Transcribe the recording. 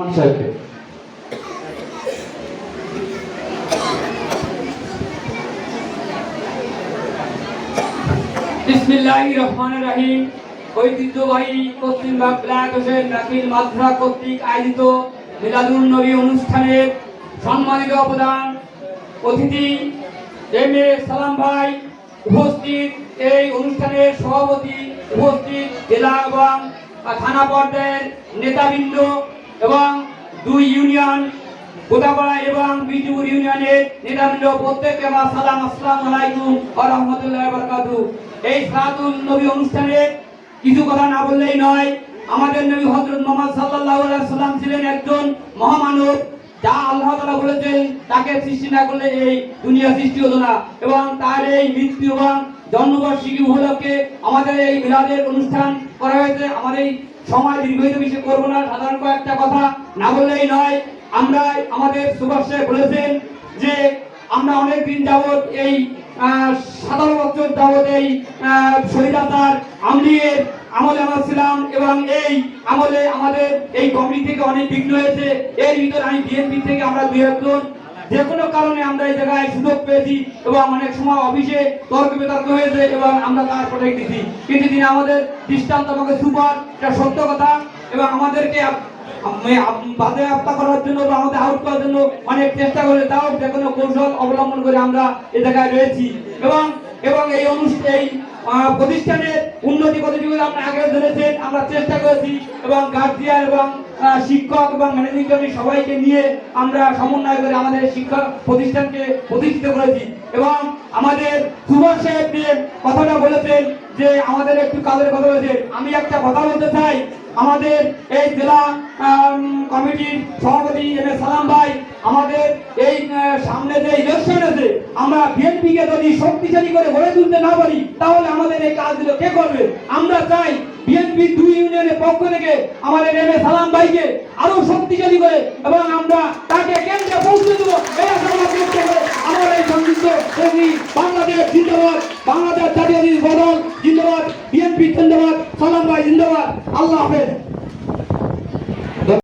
রহমান সাহেবকে। বিসমিল্লাহ রহমান রাহিম। ঐতিহ্যবাহী পশ্চিমবঙ্গ ব্ল্যাক কর্তৃক আয়োজিত মিলাদুল অনুষ্ঠানের সম্মানিত প্রধান অতিথি সালাম ভাই উপস্থিত। এই অনুষ্ঠানের সভাপতি উপস্থিত। জেলা এবং থানা পর্যায়ের নেতাবৃন্দ এবং দুই ইউনিয়ন গোদাপাড়া এবং বিজুপুর ইউনিয়নের নেতাবৃন্দ প্রত্যেককে আমার সালাম, আসসালাম আলাইকুম রাহমাতুল্লাহি এই সালাতুল নবী অনুষ্ঠানে কিছু কথা না বললেই নয়, আমাদের নবী হজরত মোহাম্মদ সাল্লাহ সাল্লাম ছিলেন একজন মহামানব। যা আল্লাহ তালা বলেছেন, তাকে সৃষ্টি না করলে এই দুনিয়া সৃষ্টি হতো না। এবং তার এই মৃত্যু এবং জন্মবার্ষিকী উপলক্ষে আমাদের এই মিলাদের অনুষ্ঠান করা হয়েছে। আমাদের সময় দীর্ঘায়িত বেশি করব না, সাধারণ কয়েকটা কথা না বললেই নয়। আমরা আমাদের সুভাষ বলেছেন যে, আমরা অনেক দিন যাবৎ এই সাতারো বছর যাবৎ এই স্বৈরাচার আমলিয়ের আমলে আমরা ছিলাম এবং এই আমলে আমাদের এই কমিটি থেকে অনেক বিঘ্ন হয়েছে। এর ভিতরে আমি বিএনপি থেকে আমরা দুই একজন। যে কোনো কারণে আমরা এই জায়গায় সুযোগ পেয়েছি এবং অনেক সময় অফিসে তর্ক বিতর্ক হয়েছে এবং আমরা তার প্রোটেক্ট দিচ্ছি কিন্তু তিনি আমাদের দৃষ্টান্ত আমাকে সুপার, এটা সত্য কথা এবং আমাদেরকে হত্যা করার জন্য বা আমাদের আউট করার জন্য অনেক চেষ্টা করে, তাও যে কোনো কৌশল অবলম্বন করে আমরা এ রয়েছি। এবং এবং এই অনুষ্ঠান এই উন্নতি প্রতিযোগিতা আগে ধরেছেন, আমরা চেষ্টা করেছি। এবং গার্জিয়ান এবং শিক্ষক এবং ম্যানেজিং সবাইকে নিয়ে আমরা সমন্বয় করে আমাদের শিক্ষা প্রতিষ্ঠানকে প্রতিষ্ঠিত করেছি। এবং আমাদের সুভাষ সাহেব কথাটা বলেছেন, যে আমাদের একটু কাজের কথা বলেছেন, আমি একটা কথা বলতে চাই। আমাদের এই জেলা কমিটির সভাপতি এম এ সালাম ভাই, আমাদের এই সামনে যে ইলেকশন আছে, আমরা বিএনপিকে যদি শক্তিশালী করে গড়ে তুলতে না পারি, তাহলে আমাদের এই কাজগুলো কে করবে? আমরা চাই বিএনপি দুই ইউনিয়নের পক্ষ থেকে আমাদের এম এ সালাম ভাইকে আরও শক্তিশালী করে এবং আমরা তাকে কেন্দ্রে পৌঁছে দেবো এই আশাবাদ ব্যক্ত করে আমার এই সংযুক্ত কর্মী বাংলাদেশ জিন্দাবাদ বাংলাদেশ জাতীয় বদল জিন্দাবাদ বিএনপি জিন্দাবাদ সালাম ভাই জিন্দাবাদ। আল্লাহ হাফেজ।